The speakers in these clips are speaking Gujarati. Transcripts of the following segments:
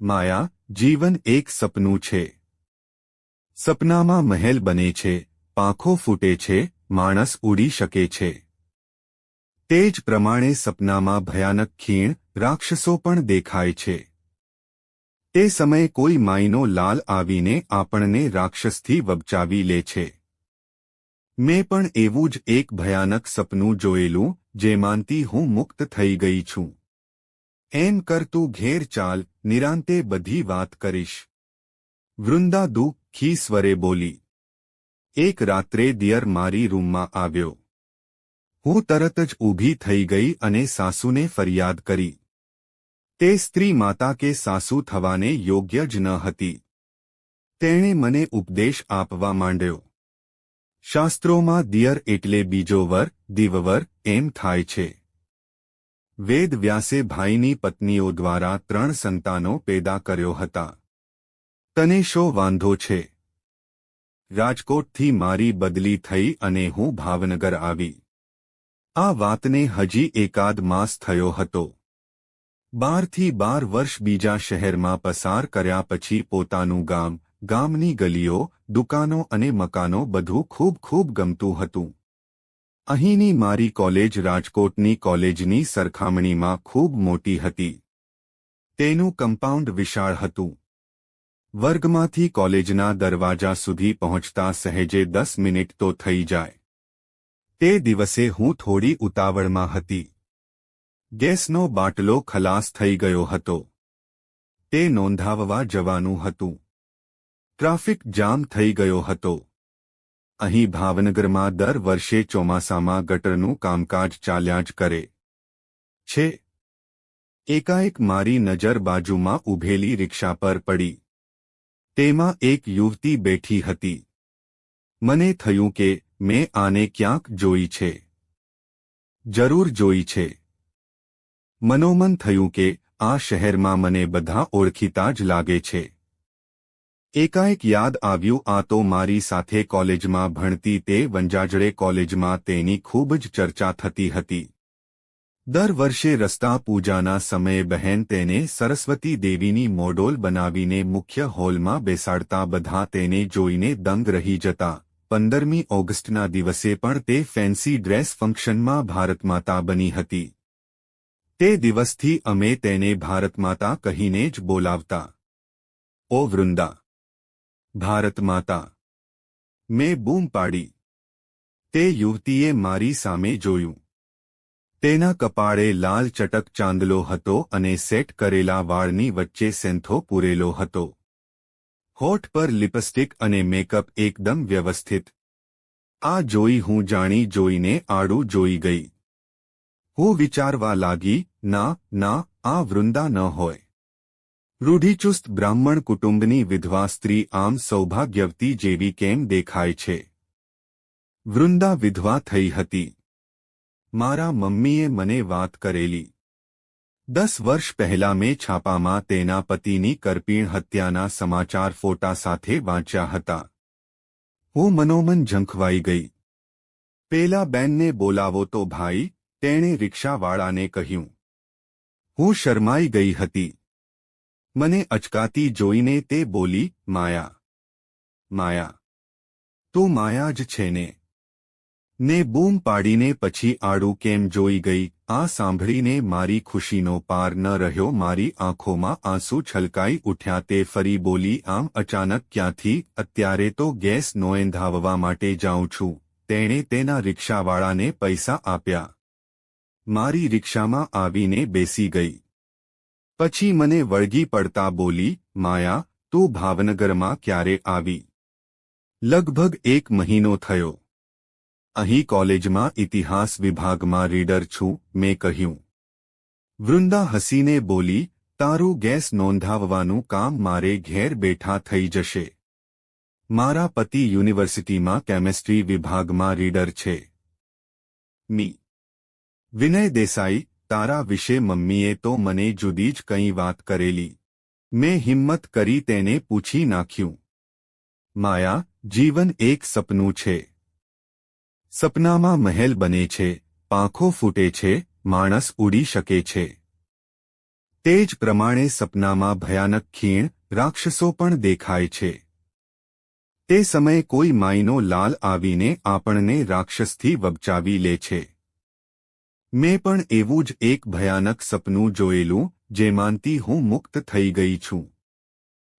માયા, જીવન એક સપનું છે. સપનામાં મહેલ બને છે, પાંખો ફૂટે છે, માણસ ઉડી શકે છે. તે જ પ્રમાણે સપનામાં ભયાનક ખીણ, રાક્ષસો પણ દેખાય છે. તે સમયે કોઈ માઈનો લાલ આવીને આપણને રાક્ષસથી વબચાવી લે છે. મેં પણ એવું જ એક ભયાનક સપનું જોયેલું જેમાંથી હું મુક્ત થઈ ગઈ છું. એમ કરતું ઘેર ચાલ, નિરાંતે બધી વાત કરીશ. વૃંદા દુઃખી સ્વરે બોલી. એક રાત્રે દિયર મારી રૂમમાં આવ્યો. હું તરત જ ઊભી થઈ ગઈ અને સાસુને ફરિયાદ કરી. તે સ્ત્રી માતા કે સાસુ થવાને યોગ્ય જ ન હતી. તેણે મને ઉપદેશ આપવા માંડ્યો. શાસ્ત્રોમાં દિયર એટલે બીજો વર, દિવવર એમ થાય છે. વેદ વ્યાસે ભાઈની પત્નીઓ દ્વારા ત્રણ સંતાનો પેદા કર્યો હતા. તને શો વાંધો છે? રાજકોટથી મારી બદલી થઈ અને હું ભાવનગર આવી. આ વાતને હજી એકાદ માસ થયો હતો. બારથી બાર વર્ષ બીજા શહેરમાં પસાર કર્યા પછી પોતાનું ગામ, ગામની ગલીઓ, દુકાનો અને મકાનો બધું ખૂબ ખૂબ ગમતું હતું. અહીંની મારી કોલેજ રાજકોટની કોલેજની સરખામણીમાં ખૂબ મોટી હતી. તેનું કમ્પાઉન્ડ વિશાળ હતું. વર્ગમાંથી કોલેજના દરવાજા સુધી પહોંચતા સહેજે દસ મિનિટ તો થઈ જાય. તે દિવસે હું થોડી ઉતાવળમાં હતી. ગેસનો બાટલો ખલાસ થઈ ગયો હતો. તે નોંધાવવા જવાનું હતું. ટ્રાફિક જામ થઈ ગયો હતો. અહીં ભાવનગરમાં દર વર્ષે ચોમાસામાં ગટરનું કામકાજ ચાલ્યા જ કરે. છે. એકાએક મારી નજર બાજુમાં ઊભેલી રિક્ષા પર પડી. તેમાં એક યુવતી બેઠી હતી. મને થયું કે મેં આને ક્યાંક જોઈ છે. જરૂર જોઈ છે. મનોમન થયું કે આ શહેરમાં મને બધા ઓળખીતા જ લાગે છે. એકાએક યાદ આવ્યું, આ તો મારી સાથે કોલેજમાં ભણતી તે વંજાજડે કોલેજમાં તેની ખૂબ જ ચર્ચા થતી હતી. દર વર્ષે રસ્તા પૂજાના સમયે બહેન તેને સરસ્વતી દેવીની મોડોલ બનાવીને મુખ્ય હોલમાં બેસાડતા બધા તેને જોઈને દંગ રહી જતા. પંદરમી ઓગસ્ટના દિવસે પણ તે ફેન્સી ડ્રેસ ફંક્શનમાં ભારતમાતા બની હતી. તે દિવસથી અમે તેને ભારતમાતા કહીને જ બોલાવતા. ઓ વૃંદા ભારત માતા. મેં બૂમ પાડી. તે યુવતીએ મારી સામે જોયું. તેના કપાળે લાલ ચટક ચાંદલો હતો અને સેટ કરેલા વાળની વચ્ચે સેન્થો પૂરેલો હતો. હોઠ પર લિપસ્ટિક અને મેકઅપ એકદમ વ્યવસ્થિત. આ જોઈ હું જાણી જોઈને આડું જોઈ ગઈ. હું વિચારવા લાગી, ના ના, આ વૃંદા ન હોય. રૂઢિચુસ્ત બ્રાહ્મણ કુટુંબની વિધવા સ્ત્રી આમ સૌભાગ્યવતી જેવી કેમ દેખાય છે? વૃંદા વિધવા થઈ હતી. મારા મમ્મીએ મને વાત કરેલી. દસ વર્ષ પહેલા મેં છાપામાં તેના પતિની કરપીણ હત્યાના સમાચાર ફોટા સાથે વાંચ્યા હતા. હું મનોમન ઝંખવાઈ ગઈ. પેલા બેનને બોલાવો તો ભાઈ, તેણે રિક્ષાવાળાને કહ્યું. હું શરમાઈ ગઈ હતી. મને અચકાતી જોઈને તે બોલી, માયા માયા, તું માયા જ છે ને? ને બૂમ પાડીને પછી આડું કેમ જોઈ ગઈ? આ સાંભળીને મારી ખુશીનો પાર ન રહ્યો. મારી આંખોમાં આંસુ છલકાઈ ઉઠ્યા. તે ફરી બોલી, આમ અચાનક ક્યાંથી? અત્યારે તો ગેસ નોંધાવવા માટે જાઉં છું. તેણે તેના રિક્ષાવાળાને પૈસા આપ્યા. મારી રિક્ષામાં આવીને બેસી ગઈ. પછી મને વળગી પડતા બોલી, માયા, તું ભાવનગરમાં ક્યારે આવી? લગભગ એક મહિનો થયો. અહીં કોલેજમાં ઇતિહાસ વિભાગમાં રીડર છું, મેં કહ્યું. વૃંદા હસીને બોલી, તારું ગેસ નોંધાવવાનું કામ મારે ઘેર બેઠા થઈ જશે. મારા પતિ યુનિવર્સિટીમાં કેમેસ્ટ્રી વિભાગમાં રીડર છે. મી. વિનય દેસાઈ તારા વિશે મમ્મીએ તો મને જુદી જ કંઈ વાત કરેલી મેં હિંમત કરી તેને પૂછી નાખ્યું માયા જીવન એક સપનું છે સપનામાં મહેલ બને છે પાંખો ફૂટે છે માણસ ઉડી શકે છે તે જ પ્રમાણે સપનામાં ભયાનક ખીણ રાક્ષસો પણ દેખાય છે તે સમયે કોઈ માઈનો લાલ આવીને આપણને રાક્ષસથી વબચાવી લે છે મેં પણ એવું જ એક ભયાનક સપનું જોયેલું જેમાંતી હું મુક્ત થઈ ગઈ છું.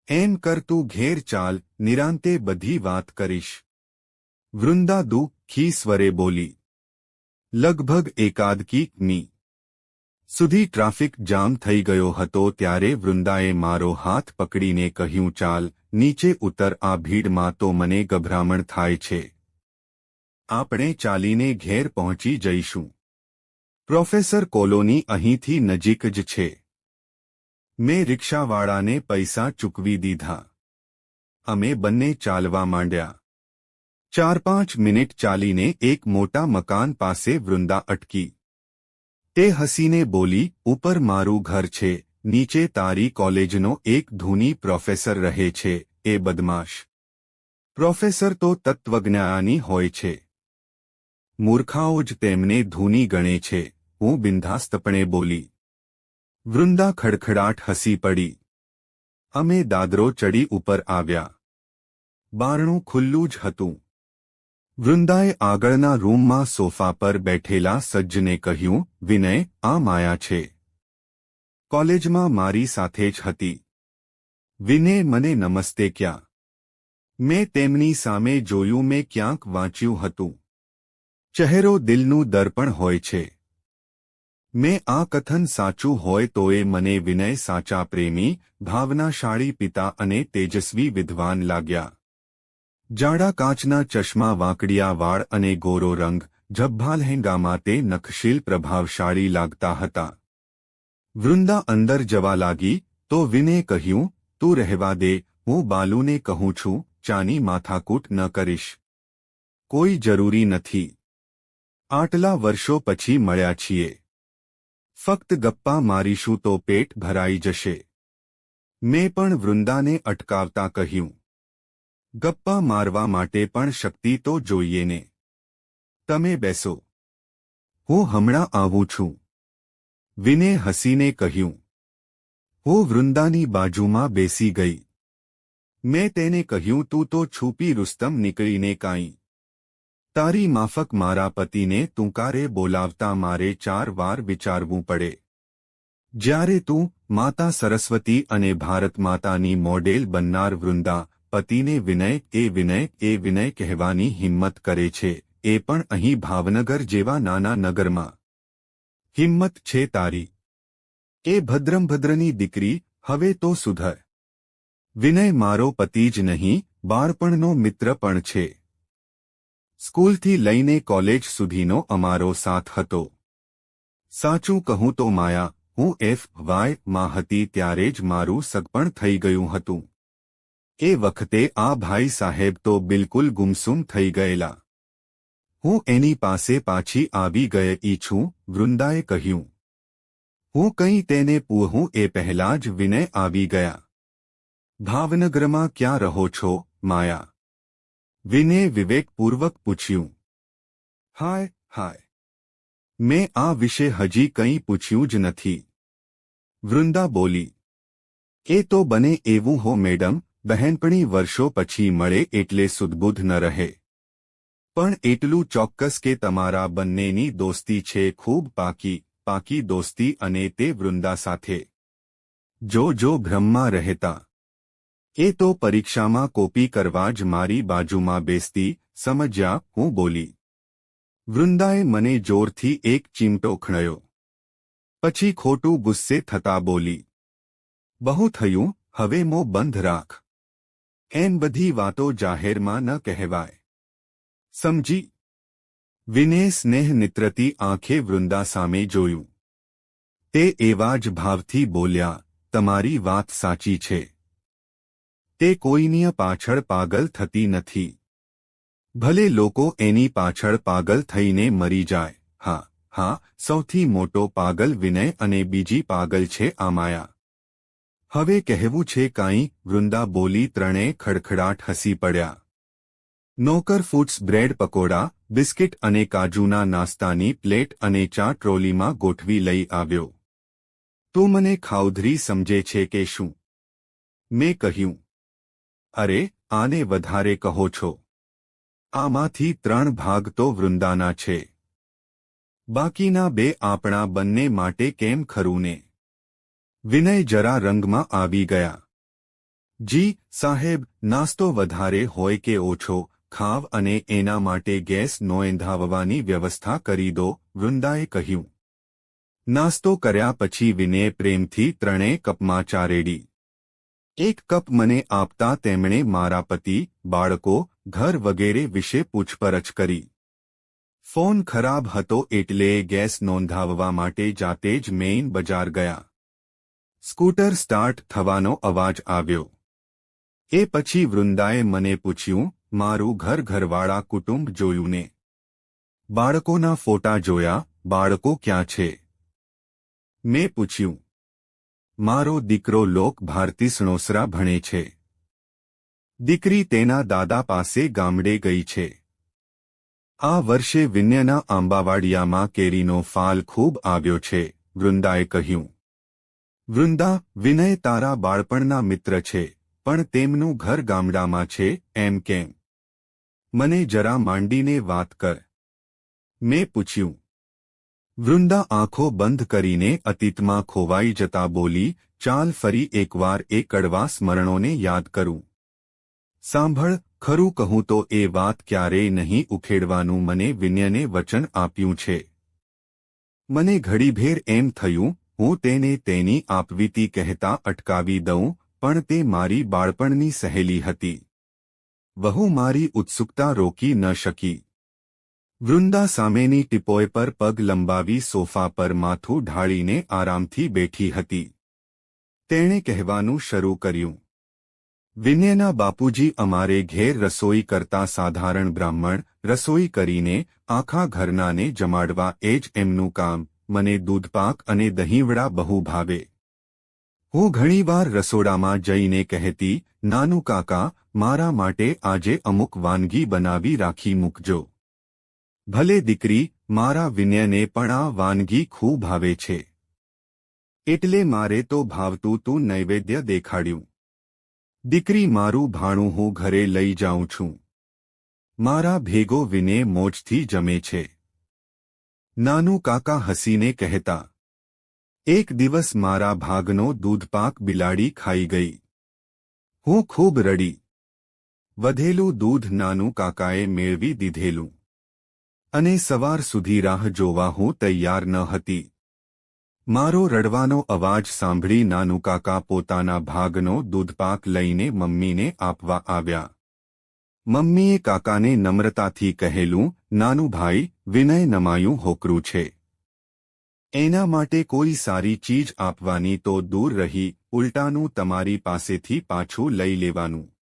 એમ કરતું ઘેર ચાલ, નિરાંતે બધી વાત કરીશ. વૃંદા દુઃખી સ્વરે બોલી. લગભગ એકાદ મી સુધી ટ્રાફિક જામ થઈ ગયો હતો ત્યારે વૃંદાએ મારો હાથ પકડીને કહ્યું, ચાલ, નીચે ઉતર, આ ભીડમાં તો મને ગભરામણ થાય છે. આપણે ચાલીને ઘેર પહોંચી જઈશું. પ્રોફેસર કોલોની અહીંથી નજીક જ છે. મેં રિક્ષાવાળાને પૈસા ચૂકવી દીધા. અમે બંને ચાલવા માંડ્યા. ચાર પાંચ મિનિટ ચાલીને એક મોટા મકાન પાસે વૃંદા અટકી. તે હસીને બોલી, ઉપર મારું ઘર છે, નીચે તારી કોલેજનો એક ધૂની પ્રોફેસર રહે છે, એ બદમાશ. પ્રોફેસર તો તત્વજ્ઞાની હોય છે. મૂર્ખાઓ જ તેમને ધૂની ગણે છે. હું બિંધાસ્તપણે બોલી વૃંદા ખડખડાટ હસી પડી અમે દાદરો ચડી ઉપર આવ્યા બારણું ખુલ્લું જ હતું વૃંદાએ આગળના રૂમમાં સોફા પર બેઠેલા સજ્જને કહ્યું વિનય આ માયા છે કોલેજમાં મારી સાથે જ હતી વિનય મને નમસ્તે ક્યાં મેં તેમની સામે જોયું મેં ક્યાંક વાંચ્યું હતું ચહેરો દિલનું દર્પણ હોય છે મેં આ કથન સાચું હોય તો મને વિનય સાચા પ્રેમી, ભાવનાશાળી પિતા અને તેજસ્વી વિદ્વાન લાગ્યા. જાડા કાચના ચશ્મા વાંકડિયા વાળ અને ગોરો રંગ જબ્ભા લહેંગામાં તે નખશીલ પ્રભાવશાળી લાગતા હતા. વૃંદા અંદર જવા લાગી, તો વિને કહ્યું, તું રહેવા દે, હું બાલુને કહું છું, ચાની માથાકૂટ ન કરીશ. કોઈ જરૂરી નથી. આટલા વર્ષો પછી મળ્યા છીએ. ફક્ત ગપ્પા મારીશું તો પેટ ભરાઈ જશે. મેં પણ વૃંદાને અટકાવતા કહ્યું. ગપ્પા મારવા માટે પણ શક્તિ તો જોઈએ ને. તમે બેસો. હું હમણાં આવું છું. વિને હસીને કહ્યું. હું વૃંદાની બાજુમાં બેસી ગઈ. મેં તેને કહ્યું, તું તો છૂપી રુસ્તમ નીકળીને કાંઈ તારી માફક મારા પતિને તુંકારે બોલાવતા મારે ચાર વાર વિચારવું પડે. જ્યારે તું માતા સરસ્વતી અને ભારત માતાની મોડેલ બનનાર વૃંદા, પતિને વિનય, એ વિનય એ વિનય કહેવાની હિંમત કરે છે, એ પણ અહીં ભાવનગર જેવા નાના નગરમાં. હિંમત છે તારી. એ ભદ્રમભદ્રની દીકરી, હવે તો સુધર. વિનય મારો પતિ જ નહીં, બાળપણનો મિત્ર પણ છે. સ્કૂલથી લઈને કોલેજ સુધીનો અમારો સાથ હતો. સાચું કહું તો માયા, હું એફ વાયમાં હતી ત્યારે જ મારું સગપણ થઈ ગયું હતું. એ વખતે આ ભાઈ સાહેબ તો બિલકુલ ગુમસુમ થઈ ગયેલા. હું એની પાસે પાછી આવી ગઈ છું વૃંદાએ કહ્યું. હું કંઈ તેને પૂહું એ પહેલાં જ વિનય આવી ગયા. ભાવનગરમાં ક્યાં રહો છો, માયા? વિને વિવેકપૂર્વક પૂછ્યું. હાય હાય. મેં આ વિશે હજી કંઈ પૂછ્યું જ નથી. વૃંદા બોલી. એ તો બને એવું હો મેડમ બહેનપણી વર્ષો પછી મળે એટલે સુદબુદ્ધ ન રહે. પણ એટલું ચોક્કસ કે તમારા બંનેની દોસ્તી છે ખૂબ પાકી પાકી દોસ્તી અને તે વૃંદા સાથે. જો જો બ્રહ્મા રહેતા. એ તો પરીક્ષામાં કોપી કરવા જ મારી બાજુમાં બેસતી, સમજ્યા, હું બોલી. વૃંદાએ મને જોરથી એક ચીમટો ખણયો. પછી ખોટું ગુસ્સે થતા બોલી. બહુ થયું, હવે મો બંધ રાખ. એમ બધી વાતો જાહેરમાં ન કહેવાય. સમજી. વિને સ્નેહ નિત્રતી આંખે વૃંદા સામે જોયું. તે એવા જ ભાવથી બોલ્યા, તમારી વાત સાચી છે. તે કોઈની પાછળ પાગલ થતી નથી. ભલે લોકો એની પાછળ પાગલ થઈને મરી જાય. હા હા, સૌથી મોટો પાગલ વિનય અને બીજી પાગલ છે આમાયા. હવે કહેવું છે કાંઈ, વૃંદા બોલી ત્રણેય ખડખડાટ હસી પડ્યા. નોકર ફૂડ્સ બ્રેડ પકોડા, બિસ્કિટ અને કાજુના નાસ્તાની પ્લેટ અને ચા ટ્રોલીમાં ગોઠવી લઈ આવ્યો. તું મને ખાઉધરી સમજે છે કે શું? મેં કહ્યું અરે, આને વધારે કહો છો. આમાંથી ત્રણ ભાગ તો વૃંદાના છે. બાકીના બે આપણા બંને માટે કેમ ખરું ને વિનય જરા રંગમાં આવી ગયા. જી, સાહેબ, નાસ્તો વધારે હોય કે ઓછો, ખાવ અને એના માટે ગેસ નોંધાવવાની વ્યવસ્થા કરી દો, વૃંદાએ કહ્યું. નાસ્તો કર્યા પછી વિનય પ્રેમથી ત્રણેય કપમાં ચારેડી. એક કપ મને આપતા તેમણે મારા પતિ, બાળકો, ઘર વગેરે વિશે પૂછપરછ કરી. ફોન ખરાબ હતો એટલે ગેસ નોંધાવવા માટે જાતે જ મેઇન બજાર ગયા. સ્કૂટર સ્ટાર્ટ થવાનો અવાજ આવ્યો. એ પછી વૃંદાએ મને પૂછ્યું, મારું ઘર ઘરવાળા કુટુંબ જોયું ને? બાળકોના ફોટા જોયા, બાળકો ક્યાં છે? મેં પૂછ્યું મારો દીકરો લોક ભારતી સણોસરા ભણે છે. દીકરી તેના દાદા પાસે ગામડે ગઈ છે. આ વર્ષે વિન્યના આંબાવાડિયામાં કેરીનો ફાલ ખૂબ આવ્યો છે, વૃંદાએ કહ્યું. વૃંદા, વિનય તારા બાળપણના મિત્ર છે, પણ તેમનું ઘર ગામડામાં છે, એમ કેમ? મને જરા માંડીને વાત કર. મેં પૂછ્યું. વૃંદા આંખો બંધ કરીને અતીતમાં ખોવાઈ જતા બોલી, ચાલ ફરી એકવાર એ કડવા સ્મરણોને યાદ કરું. સાંભળ, ખરું કહું તો એ વાત ક્યારેય નહીં ઉખેડવાનું મને વિનયને વચન આપ્યું છે. મને ઘડીભેર એમ થયું, હું તેને તેની આપવીતી કહેતા અટકાવી દઉં, પણ તે મારી બાળપણની સહેલી હતી. વહુ મારી ઉત્સુકતા રોકી ન શકી. વૃંદા સામેની ટીપોય પર પગ લંબાવી સોફા પર માથું ઢાળીને આરામથી બેઠી હતી. તેણે કહેવાનું શરૂ કર્યું. વિનયના બાપુજી અમારે ઘેર રસોઈ કરતા સાધારણ બ્રાહ્મણ, રસોઈ કરીને આખા ઘરનાને જમાડવા એ જ એમનું કામ, મને દૂધપાક અને દહીંવડા બહુ ભાવે. હું ઘણીવાર રસોડામાં જઈને કહેતી, નાનું કાકા, મારા માટે આજે અમુક વાનગી બનાવી રાખી મૂકજો. ભલે દીકરી, મારા વિનયને પણ આ વાનગી ખૂબ ભાવે છે. એટલે મારે તો ભાવતું તું નૈવેદ્ય દેખાડ્યું. દીકરી, મારું ભાણું હું ઘરે લઈ જાઉં છું. મારા ભેગો વિને મોજથી જમે છે. નાનું કાકા હસીને કહેતા, એક દિવસ મારા ભાગનો દૂધપાક બિલાડી ખાઈ ગઈ. હું ખૂબ રડી. વધેલું દૂધ નાનું કાકાએ મેળવી દીધેલું. અને સવાર સુધી રાહ જોવા હું તૈયાર ન હતી. મારો રડવાનો અવાજ સાંભળી નાનું કાકા પોતાના ભાગનો દૂધપાક લઈને મમ્મીને આપવા આવ્યા. મમ્મીએ કાકાને નમ્રતાથી કહેલું, નાનું ભાઈ, વિનય નમાયું હોકરું છે. એના માટે કોઈ સારી ચીજ આપવાની તો દૂર રહી, ઉલટાનું તમારી પાસેથી પાછું લઈ લેવાનું.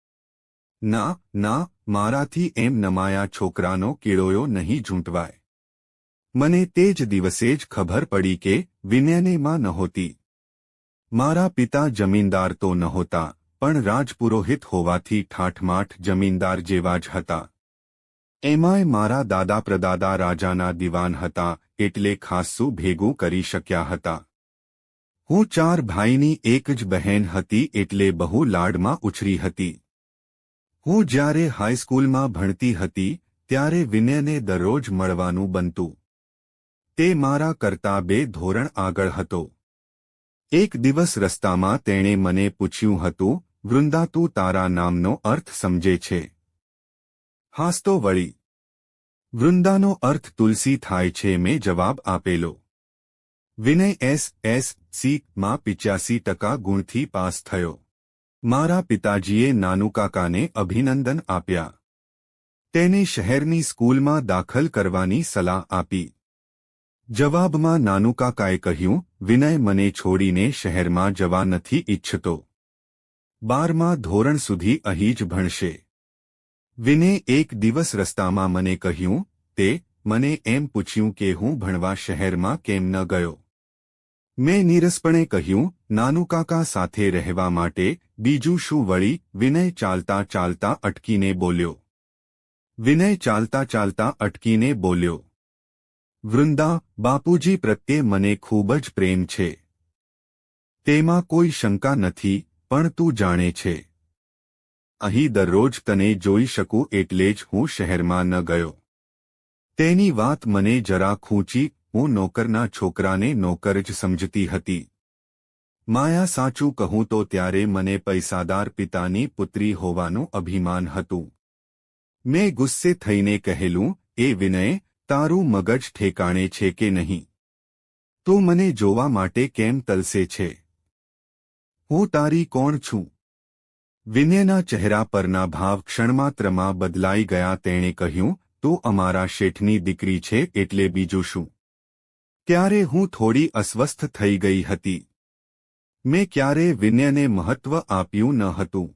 ના ના, મારાથી એમ નમાયા છોકરાનો કીળોયો નહીં ઝૂંટવાય. મને તે જ દિવસે જ ખબર પડી કે વિનયને માં નહોતી. મારા પિતા જમીનદાર તો નહોતા, પણ રાજપુરોહિત હોવાથી ઠાઠમાઠ જમીનદાર જેવા જ હતા. એમાંય મારા દાદા પ્રદાદા રાજાના દિવાન હતા, એટલે ખાસ્સું ભેગું કરી શક્યા હતા. હું ચાર ભાઈની એક જ બહેન હતી, એટલે બહુ લાડમાં ઉછરી હતી. હું જ્યારે હાઈસ્કૂલમાં ભણતી હતી, ત્યારે વિનયને દરરોજ મળવાનું બનતું. તે મારા કરતા બે ધોરણ આગળ હતો. એક દિવસ રસ્તામાં તેણે મને પૂછ્યું હતું, વૃંદા, તું તારા નામનો અર્થ સમજે છે? હાસ્તો વળી. વૃંદાનો અર્થ તુલસી થાય છે, મેં જવાબ આપેલો. વિનય એસ એસ સી માં પિચ્યાસી ટકા ગુણથી પાસ થયો. મારા પિતાજીએ નાનુકાકાને અભિનંદન આપ્યા. તેને શહેરની સ્કૂલમાં દાખલ કરવાની સલાહ આપી. જવાબમાં નાનુકાકાએ કહ્યું, વિનય મને છોડીને શહેરમાં જવા નથી ઇચ્છતો બારમા ધોરણ સુધી અહીં જ ભણશે. વિને એક દિવસ રસ્તામાં મને કહ્યું, તે, મને એમ પૂછ્યું કે હું ભણવા શહેરમાં કેમ ન ગયો? મેં નીરસપણે કહ્યું, નાનું કાકા સાથે રહેવા માટે બીજું શું વળી? વિનય ચાલતા ચાલતા અટકીને બોલ્યો. વિનય ચાલતા ચાલતા અટકીને બોલ્યો. વૃંદા, બાપુજી પ્રત્યે મને ખૂબ જ પ્રેમ છે. તેમાં કોઈ શંકા નથી, પણ તું જાણે છે. અહીં દરરોજ તને જોઈ શકું એટલે જ હું શહેરમાં ન ગયો. તેની વાત મને જરા ખૂંચી હું નોકરના છોકરાને નોકર જ સમજતી હતી. માયા સાચું કહું તો ત્યારે મને પૈસાદાર પિતાની પુત્રી હોવાનું અભિમાન હતું. મેં ગુસ્સે થઈને કહેલું, એ વિનય, તારું મગજ ઠેકાણે છે કે નહીં? તો મને જોવા માટે કેમ તલસે છે? હું તારી કોણ છું વિનયના ચહેરા પરના ભાવ ક્ષણમાત્રમાં બદલાઈ ગયા તેણે કહ્યું, તું અમારા શેઠની દીકરી છે એટલે બીજું શું? ત્યારે હું થોડી અસ્વસ્થ થઈ ગઈ હતી. મેં ક્યારે વિનયને મહત્વ આપ્યું ન હતું.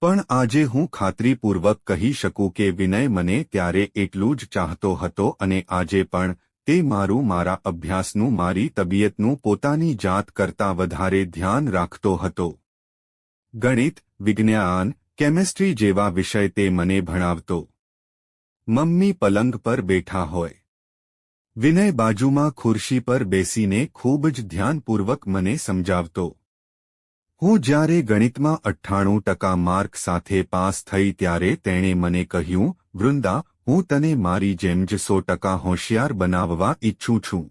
પણ આજે હું ખાતરીપૂર્વક કહી શકું કે વિનય મને ત્યારે એટલું જ ચાહતો હતો અને આજે પણ તે મારું મારા અભ્યાસનું, મારી તબિયતનું પોતાની જાત કરતાં વધારે ધ્યાન રાખતો હતો. ગણિત, વિજ્ઞાન, કેમેસ્ટ્રી જેવા વિષય તે મને ભણાવતો. મમ્મી પલંગ પર બેઠા હોય. વિનય બાજુમાં ખુરશી પર બેસીને ખૂબ જ ધ્યાનપૂર્વક મને સમજાવતો. હું જ્યારે ગણિતમાં અઠ્ઠાણું ટકા માર્ક સાથે પાસ થઈ ત્યારે તેણે મને કહ્યું, વૃંદા, હું તને મારી જેમ જ સો ટકા હોશિયાર બનાવવા ઈચ્છું છું.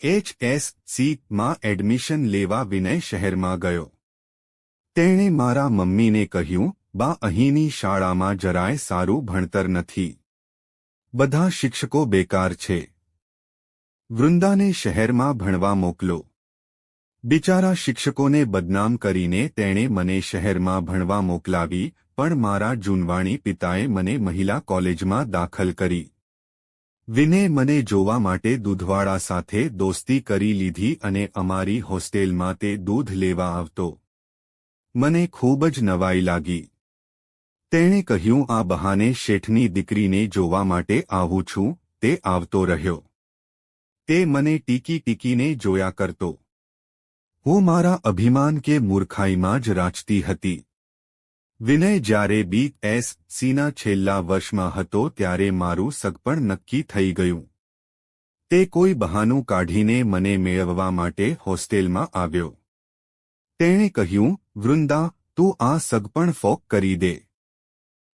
એચ એસ સી માં એડમિશન લેવા વિનય શહેરમાં ગયો. તેણે મારા મમ્મીને કહ્યું, બા, અહીંની શાળામાં જરાય સારું ભણતર નથી. બધા શિક્ષકો બેકાર છે. વૃંદાને શહેરમાં ભણવા મોકલો. બિચારા શિક્ષકોને બદનામ કરીને તેણે મને શહેરમાં ભણવા મોકલાવી, પણ મારા જૂનવાણી પિતાએ મને મહિલા કોલેજમાં દાખલ કરી. વિને મને જોવા માટે દૂધવાળા સાથે દોસ્તી કરી લીધી અને અમારી હોસ્ટેલમાં તે દૂધ લેવા આવતો. મને ખૂબ જ નવાઈ લાગી. તેણે કહ્યું, આ બહાને શેઠની દીકરીને જોવા માટે આવું છું. તે આવતો રહ્યો. તે મને ટીકી ટીકીને જોયા કરતો. હું મારા અભિમાન કે મૂર્ખાઈમાં જ રાચતી હતી. વિનય જ્યારે બી એસ સીના છેલ્લા વર્ષમાં હતો ત્યારે મારું સગપણ નક્કી થઈ ગયું. તે કોઈ બહાનું કાઢીને મને મેળવવા માટે હોસ્ટેલમાં આવ્યો. તેણે કહ્યું, વૃંદા, તું આ સગપણ ફોક કરી દે.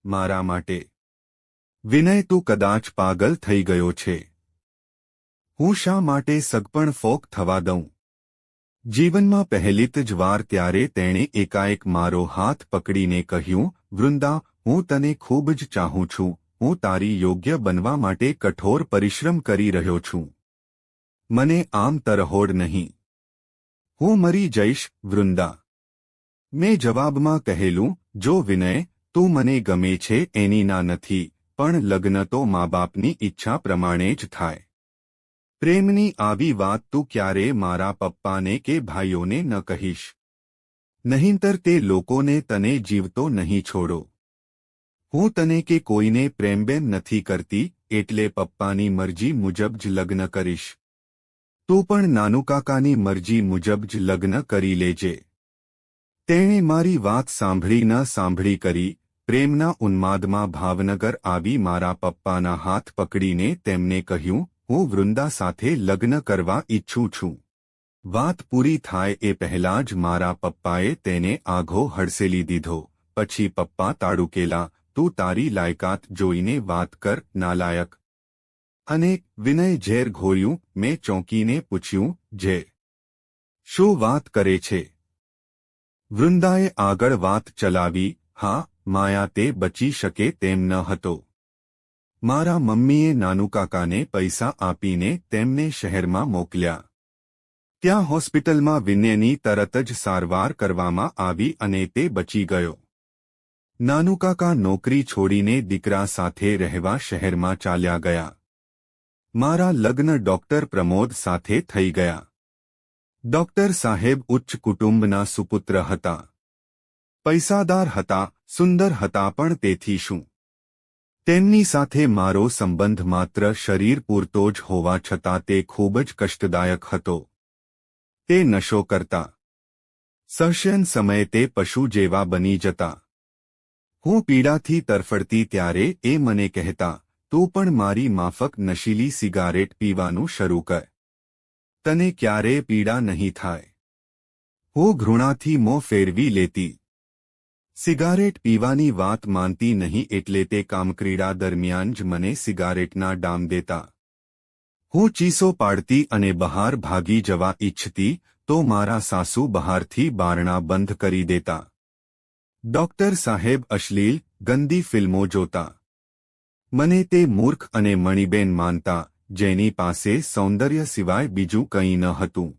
મારા માટે. વિનય, તું કદાચ પાગલ થઈ ગયો છે. હું શા માટે સગપણ ફોક થવા દઉં? જીવનમાં પહેલીત જ વાર ત્યારે તેણે એકાએક મારો હાથ પકડીને કહ્યું, વૃંદા, હું તને ખૂબ જ ચાહું છું. હું તારી યોગ્ય બનવા માટે કઠોર પરિશ્રમ કરી રહ્યો છું. મને આમ તરહોડ નહીં. હું મરી જઈશ, વૃંદા. મેં જવાબમાં કહેલું, જો વિનય, તું મને ગમે છે એની ના નથી, પણ લગ્ન તો મા બાપની ઈચ્છા પ્રમાણે જ થાય. પ્રેમની આવી વાત તું ક્યારે મારા પપ્પાને કે ભાઈઓને ન કહીશ? નહીંતર તે લોકોને તને જીવતો નહીં છોડો. હું તને કે કોઈને પ્રેમબેન નથી કરતી, એટલે પપ્પાની મરજી મુજબ જ લગ્ન કરીશ. તું પણ નાનુકાકાની મરજી મુજબ જ લગ્ન કરી લેજે. તેણે મારી વાત સાંભળી ન સાંભળી કરી, પ્રેમના ઉન્માદમાં ભાવનગર આવી મારા પપ્પાના હાથ પકડીને તેમને કહ્યું હું વૃંદા સાથે લગ્ન કરવા ઈચ્છું છું. વાત પૂરી થાય એ પહેલાં જ મારા પપ્પાએ તેને આઘો હડસેલી દીધો. પછી પપ્પા તાડુકેલા, તું તારી લાયકાત જોઈને વાત કર, નાલાયક અને વિનય ઝેર ઘોર્યું, મેં ચોંકીને પૂછ્યું, જે? શું વાત કરે છે વૃંદાએ આગળ વાત ચલાવી, હા, માયા તે બચી શકે તેમ ન હતો. મારા મમ્મીએ નાનુકાકાને પૈસા આપીને તેમને શહેરમાં મોકલ્યા. ત્યાં હોસ્પિટલમાં વિનયની તરત જ સારવાર કરવામાં આવી અને તે બચી ગયો. નાનુકાકા નોકરી છોડીને દીકરા સાથે રહેવા શહેરમાં ચાલ્યા ગયા. મારા લગ્ન ડોક્ટર પ્રમોદ સાથે થઈ ગયા. ડોક્ટર સાહેબ ઉચ્ચ કુટુંબના સુપુત્ર હતા. પૈસાદાર હતા, સુંદર હતા પણ તેથી શું? તેમની સાથે મારો સંબંધ માત્ર શરીર પૂરતો જ હોવા છતાં તે ખૂબ જ કષ્ટદાયક હતો. તે નશો કરતા. સહશયન સમયે તે પશુ જેવા બની જતા. હું પીડાથી તરફડતી ત્યારે એ મને કહેતા, તું પણ મારી માફક નશીલી સિગારેટ પીવાનું શરૂ કર. તને ક્યારેય પીડા નહીં થાય. હું ઘૃણાથી મોં ફેરવી લેતી. સિગારેટ પીવાની વાત માનતી નહીં એટલે તે કામક્રીડા દરમિયાન જ મને સિગારેટના ડામ દેતા. હું ચીસો પાડતી અને બહાર ભાગી જવા ઈચ્છતી તો મારા સાસુ બહારથી બારણા બંધ કરી દેતા. ડોક્ટર સાહેબ અશ્લીલ, ગંદી ફિલ્મો જોતા. મને તે મૂર્ખ અને મણિબેન માનતા, જેની પાસે સૌંદર્ય સિવાય બીજું કંઈ ન હતું.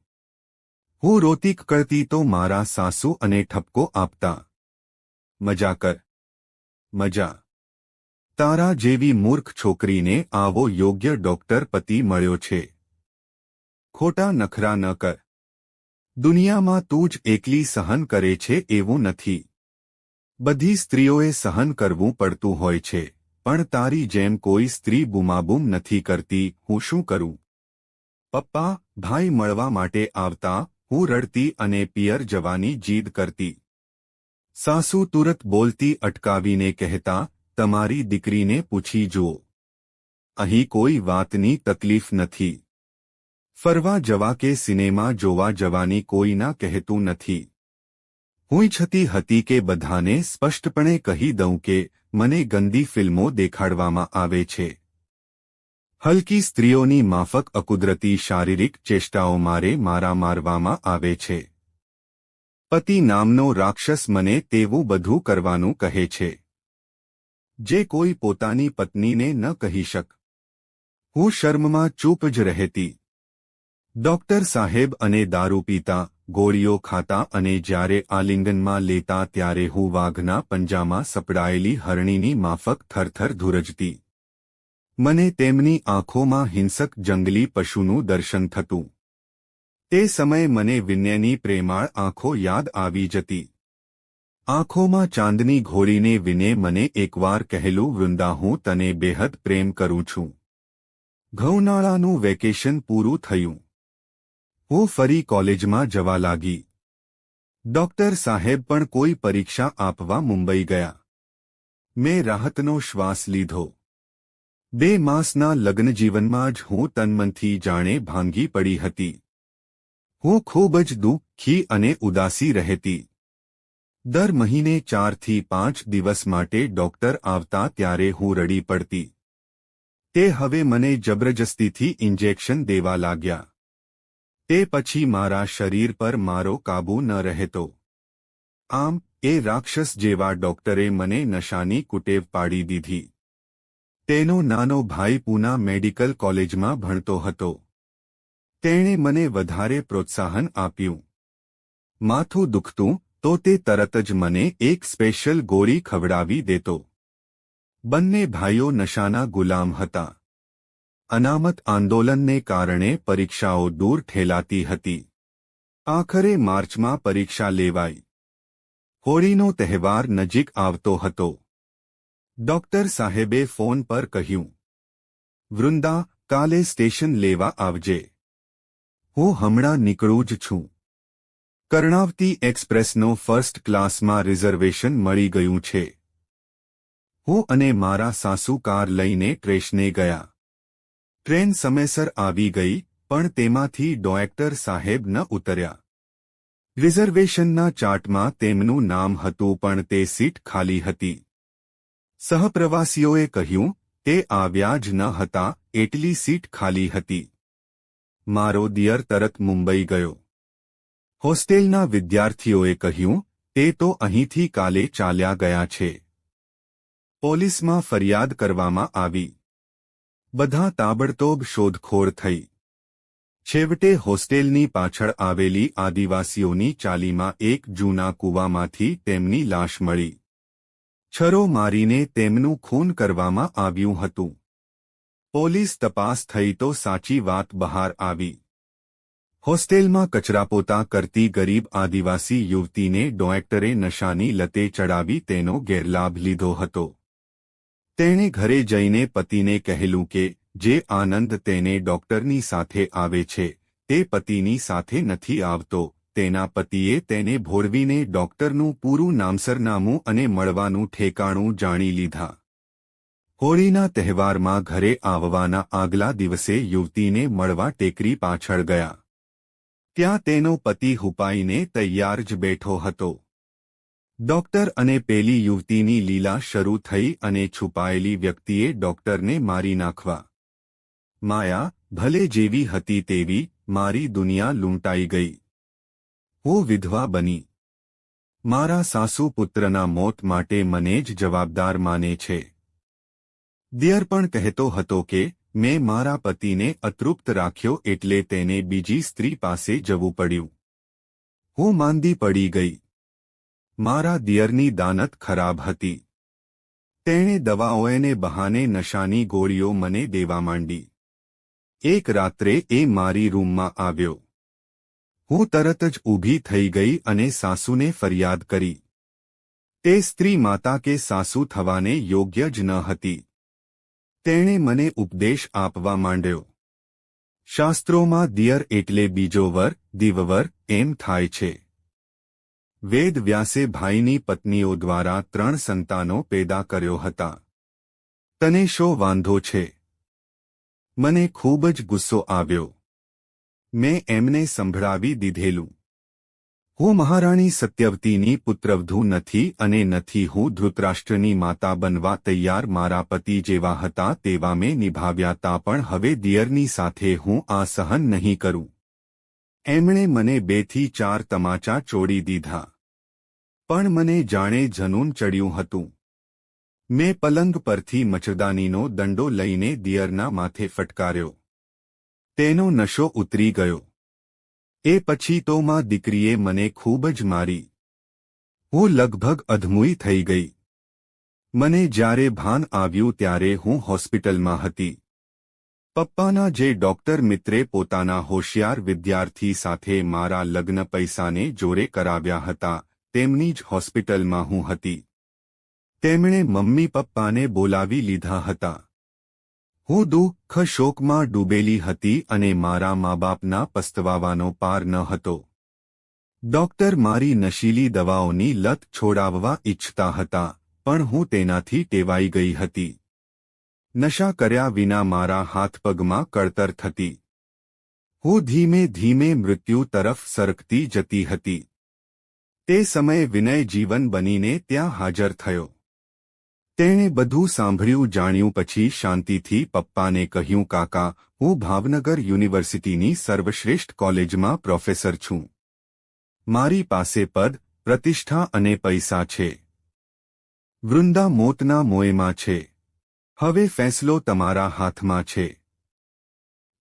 હું રોતી કરતી તો મારા સાસુ અને ઠપકો આપતા. મજા કર. મજા. તારા જેવી મૂર્ખ છોકરીને આવો યોગ્ય ડોક્ટર પતિ મળ્યો છે. ખોટા નખરા ન કર. દુનિયામાં તું જ એકલી સહન કરે છે એવું નથી. બધી સ્ત્રીઓએ સહન કરવું પડતું હોય છે, પણ તારી જેમ કોઈ સ્ત્રી બૂમાબૂમ નથી કરતી, હું શું કરું? પપ્પા, ભાઈ મળવા માટે આવતા, હું રડતી અને પિયર જવાની જીદ કરતી. સાસુ તુરત બોલતી અટકાવીને કહેતા તમારી દીકરીને પૂછી જુઓ અહીં કોઈ વાતની તકલીફ નથી ફરવા જવા કે સિનેમા જોવા જવાની કોઈના કહેતું નથી હું ઈચ્છતી હતી કે બધાને સ્પષ્ટપણે કહી દઉં કે મને ગંદી ફિલ્મો દેખાડવામાં આવે છે હલકી સ્ત્રીઓની માફક અકુદરતી શારીરિક ચેષ્ટાઓ મારે મારા મારવામાં આવે છે પતિ નામનો રાક્ષસ મને તેવું બધું કરવાનું કહે છે. જે કોઈ પોતાની પત્નીને ન કહી શક. હું શર્મમાં ચૂપ જ રહેતી. ડોક્ટર સાહેબ અને દારૂ પીતા, ગોળીઓ ખાતા અને જ્યારે આલિંગનમાં લેતા ત્યારે હું વાઘના પંજામાં સપડાયેલી હરણીની માફક થરથર ધુરજતી. મને તેમની આંખોમાં હિંસક જંગલી પશુનું દર્શન થતું. તે સમયે મને વિનયની પ્રેમાળ આંખો યાદ આવી જતી. આંખોમાં ચાંદની ઘોરીને વિને મને એકવાર કહેલું, વૃંદા, હું તને બેહદ પ્રેમ કરું છું. ઘઉનાળાનું વેકેશન પૂરું થયું. હું ફરી કોલેજમાં જવા લાગી. ડોક્ટર સાહેબ પણ કોઈ પરીક્ષા આપવા મુંબઈ ગયા. મેં રાહતનો શ્વાસ લીધો. બે માસના લગ્નજીવનમાં જ હું તનમનથી જાણે ભાંગી પડી હતી. હું ખૂબ જ દુઃખી અને ઉદાસી રહેતી. દર મહિને ચારથી પાંચ દિવસ માટે ડોક્ટર આવતા ત્યારે હું રડી પડતી. તે હવે મને જબરજસ્તીથી ઇન્જેક્શન દેવા લાગ્યા. તે પછી મારા શરીર પર મારો કાબૂ ન રહેતો. આમ, એ રાક્ષસ જેવા ડોક્ટરે મને નશાની કુટેવ પાડી દીધી. તેનો નાનો ભાઈ પૂના મેડિકલ કોલેજમાં ભણતો હતો. તેણે મને વધારે પ્રોત્સાહન આપ્યું. માથું દુખતું, તો તે તરત જ મને એક સ્પેશિયલ ગોળી ખવડાવી દેતો. બંને ભાઈઓ નશાના ગુલામ હતા. અનામત આંદોલનને કારણે પરીક્ષાઓ દૂર ઠેલાતી હતી. આખરે માર્ચમાં પરીક્ષા લેવાઈ. હોળીનો તહેવાર નજીક આવતો હતો. ડોક્ટર સાહેબે ફોન પર કહ્યું, વૃંદા, કાલે સ્ટેશન લેવા આવજે. હું હમણાં નીકળું જ છું. કર્ણાવતી એક્સપ્રેસનો ફર્સ્ટ ક્લાસમાં રિઝર્વેશન મળી ગયું છે. હું અને મારા સાસુ કાર લઈને ટ્રેશને ગયા. ટ્રેન સમયસર આવી ગઈ, પણ તેમાંથી ડોએક્ટર સાહેબ ન ઉતર્યા. રિઝર્વેશનના ચાર્ટમાં તેમનું નામ હતું પણ તે સીટ ખાલી હતી. સહપ્રવાસીઓએ કહ્યું, તે આવ્યા જ ન હતા, એટલી સીટ ખાલી હતી. મારો દિયર તરત મુંબઈ ગયો. હોસ્ટેલના વિદ્યાર્થીઓએ કહ્યું, તે તો અહીંથી કાલે ચાલ્યા ગયા છે. પોલીસમાં ફરિયાદ કરવામાં આવી. બધા તાબડતોબ શોધખોળ થઈ. છેવટે હોસ્ટેલની પાછળ આવેલી આદિવાસીઓની ચાલીમાં એક જૂના કૂવામાંથી તેમની લાશ મળી. છરો મારીને તેમનું ખૂન કરવામાં આવ્યું હતું. પોલીસ તપાસ થઈ તો સાચી વાત બહાર આવી. હોસ્ટેલમાં કચરાપોતા કરતી ગરીબ આદિવાસી યુવતીને ડોએક્ટરે નશાની લતે ચડાવી તેનો ગેરલાભ લીધો હતો. તેણે ઘરે જઈને પતિને કહેલું કે, જે આનંદ તેને ડોક્ટરની સાથે આવે છે, તે પતિની સાથે નથી આવતો, તેના પતિએ તેને ભોળવીને ડોક્ટરનું પૂરું નામસરનામું અને મળવાનું ઠેકાણું જાણી લીધા. હોળીના તહેવારમાં ઘરે આવવાના આગલા દિવસે યુવતીને મળવા ટેકરી પાછળ ગયા. ત્યાં તેનો પતિ હુપાઈને તૈયાર જ બેઠો હતો. ડોક્ટર અને પેલી યુવતીની લીલા શરૂ થઈ અને છુપાયેલી વ્યક્તિએ ડોક્ટરને મારી નાખવા. માયા, ભલે જેવી હતી તેવી, મારી દુનિયા લૂંટાઈ ગઈ. હું વિધવા બની. મારા સાસુ પુત્રના મોત માટે મને જ જવાબદાર માને છે. દિયર પણ કહેતો હતો કે, મેં મારા પતિને અતૃપ્ત રાખ્યો એટલે તેને બીજી સ્ત્રી પાસે જવું પડ્યું. હું માંદી પડી ગઈ. મારા દિયરની દાનત ખરાબ હતી. તેણે દવાઓને બહાને નશાની ગોળીઓ મને દેવા માંડી. એક રાત્રે એ મારી રૂમમાં આવ્યો. હું તરત જ ઊભી થઈ ગઈ અને સાસુને ફરિયાદ કરી. તે સ્ત્રી માતા કે સાસુ થવાને યોગ્ય જ ન હતી. તેણે મને ઉપદેશ આપવા માંડ્યો. શાસ્ત્રોમાં દિયર એટલે બીજો વર, દિવવર, એમ થાય છે. વેદ વ્યાસે ભાઈની પત્નીઓ દ્વારા ત્રણ સંતાનો પેદા કર્યો હતા. તને શો વાંધો છે? મને ખૂબ જ ગુસ્સો આવ્યો. મેં એમને સંભળાવી દીધેલું. હું મહારાણી સત્યવતીની પુત્રવધુ નથી અને નથી હું ધૃતરાષ્ટ્રની માતા બનવા તૈયાર મારા પતિ જેવા હતા તેવા મેં નિભાવ્યા તા પણ હવે દિયરની સાથે હું આ સહન નહીં કરું. એમણે મને બેથી ચાર તમાચા ચોડી દીધા. પણ મને જાણે જનૂન ચડ્યું હતું. મેં પલંગ પરથી મચદાનીનો દંડો લઈને દિયરના માથે ફટકાર્યો. તેનો નશો ઉતરી ગયો. એ પછી તો માં દીકરીએ મને ખૂબ જ મારી. હું લગભગ અધમુઈ થઈ ગઈ. મને જ્યારે ભાન આવ્યું ત્યારે હું હોસ્પિટલમાં હતી. પપ્પાના જે ડોક્ટર મિત્રે પોતાના હોશિયાર વિદ્યાર્થી સાથે મારા લગ્ન પૈસાને જોરે કરાવ્યા હતા, તેમની જ હોસ્પિટલમાં હું હતી. તેમણે મમ્મી પપ્પાને બોલાવી લીધા હતા. હું દુઃખ શોકમાં ડૂબેલી હતી અને મારા મા બાપના પસ્તવાવાનો પાર ન હતો. ડોક્ટર મારી નશીલી દવાઓની લત છોડાવવા ઇચ્છતા હતા, પણ હું તેનાથી ટેવાઈ ગઈ હતી. નશા કર્યા વિના મારા હાથપગમાં કળતર થતી. હું ધીમે ધીમે મૃત્યુ તરફ સરકતી જતી હતી. તે સમયે વિનય જીવન બનીને ત્યાં હાજર થયો. તેણે બધું સાંભળ્યું, જાણ્યું, પછી શાંતિથી પપ્પાને કહ્યું, કાકા, હું ભાવનગર યુનિવર્સિટીની સર્વશ્રેષ્ઠ કોલેજમાં પ્રોફેસર છું. મારી પાસે પદ, પ્રતિષ્ઠા અને પૈસા છે. વૃંદા મોતના મોયમાં છે. હવે ફેંસલો તમારા હાથમાં છે.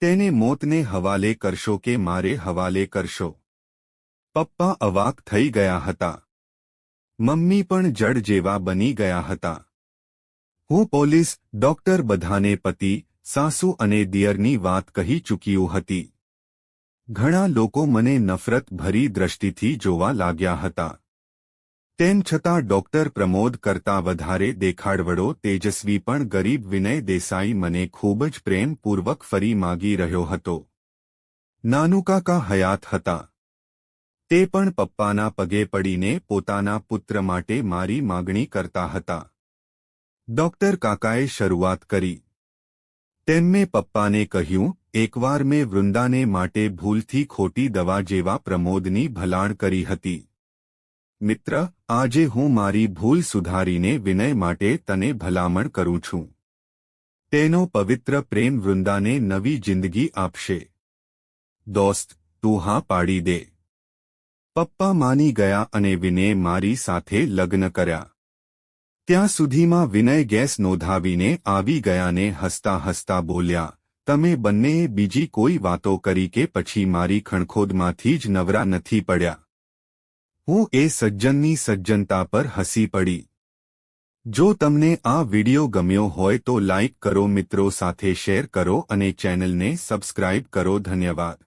તેને મોતને હવાલે કરશો કે મારે હવાલે કરશો? પપ્પા અવાક થઈ ગયા હતા. મમ્મી પણ જડ જેવા બની ગયા હતા. હું પોલીસ ડોક્ટર બધાને પતિ, સાસુ અને દિયરની વાત કહી ચૂક્યું હતી. ઘણા લોકો મને નફરત ભરી દ્રષ્ટિથી જોવા લાગ્યા હતા. તેમ છતાં ડોક્ટર પ્રમોદ કરતા વધારે દેખાડવડો તેજસ્વી પણ ગરીબ વિનય દેસાઈ મને ખૂબ જ પ્રેમપૂર્વક ફરી માગી રહ્યો હતો. નાનુકાકા હયાત હતા. તે પણ પપ્પાના પગે પડીને પોતાના પુત્ર માટે મારી માગણી કરતા હતા. ડોક્ટર કાકાએ શરૂઆત કરી. તેમને પપ્પાને કહ્યું, એકવાર મેં વૃંદાને માટે ભૂલથી ખોટી દવા જેવા પ્રમોદની ભલાણ કરી હતી. મિત્ર, આજે હું મારી ભૂલ સુધારીને વિનય માટે તને ભલામણ કરું છું. તેનો પવિત્ર પ્રેમ વૃંદાને નવી જિંદગી આપશે. દોસ્ત, તું હા પાડી દે. પપ્પા માની ગયા અને વિનય મારી સાથે લગ્ન કર્યા. ત્યાં સુધીમાં વિનય ગેસ નોંધાવીને આવી ગયાને હસતા હસતા બોલ્યા, તમે બંનેએ બીજી કોઈ વાતો કરી કે પછી મારી ખણખોદમાંથી જ નવરા નથી પડ્યા. હું એ સજ્જનની સજ્જનતા પર હસી પડી. જો તમને આ વિડિયો ગમ્યો હોય તો લાઇક કરો, મિત્રો સાથે શેર કરો અને ચેનલને સબસ્ક્રાઇબ કરો, ધન્યવાદ.